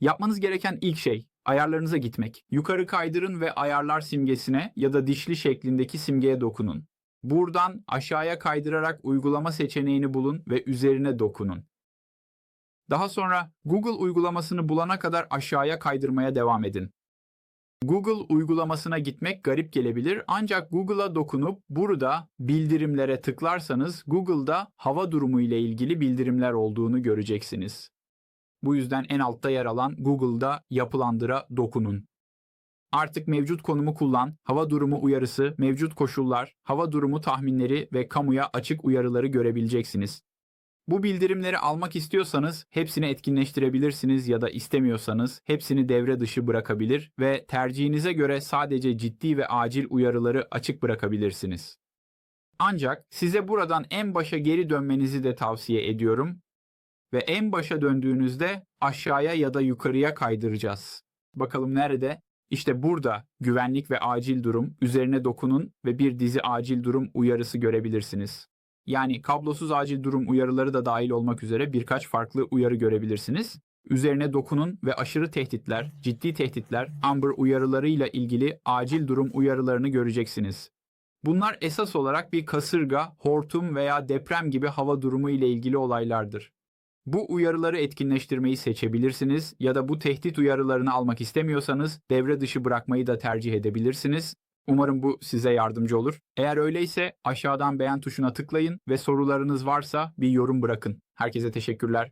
Yapmanız gereken ilk şey ayarlarınıza gitmek. Yukarı kaydırın ve ayarlar simgesine ya da dişli şeklindeki simgeye dokunun. Buradan aşağıya kaydırarak uygulama seçeneğini bulun ve üzerine dokunun. Daha sonra Google uygulamasını bulana kadar aşağıya kaydırmaya devam edin. Google uygulamasına gitmek garip gelebilir ancak Google'a dokunup burada bildirimlere tıklarsanız Google'da hava durumu ile ilgili bildirimler olduğunu göreceksiniz. Bu yüzden en altta yer alan Google'da yapılandıra dokunun. Artık mevcut konumu kullan, hava durumu uyarısı, mevcut koşullar, hava durumu tahminleri ve kamuya açık uyarıları görebileceksiniz. Bu bildirimleri almak istiyorsanız hepsini etkinleştirebilirsiniz ya da istemiyorsanız hepsini devre dışı bırakabilir ve tercihinize göre sadece ciddi ve acil uyarıları açık bırakabilirsiniz. Ancak size buradan en başa geri dönmenizi de tavsiye ediyorum ve en başa döndüğünüzde aşağıya ya da yukarıya kaydıracağız. Bakalım nerede? İşte burada güvenlik ve acil durum üzerine dokunun ve bir dizi acil durum uyarısı görebilirsiniz. Yani kablosuz acil durum uyarıları da dahil olmak üzere birkaç farklı uyarı görebilirsiniz. Üzerine dokunun ve aşırı tehditler, ciddi tehditler, Amber uyarılarıyla ilgili acil durum uyarılarını göreceksiniz. Bunlar esas olarak bir kasırga, hortum veya deprem gibi hava durumu ile ilgili olaylardır. Bu uyarıları etkinleştirmeyi seçebilirsiniz ya da bu tehdit uyarılarını almak istemiyorsanız devre dışı bırakmayı da tercih edebilirsiniz. Umarım bu size yardımcı olur. Eğer öyleyse aşağıdan beğen tuşuna tıklayın ve sorularınız varsa bir yorum bırakın. Herkese teşekkürler.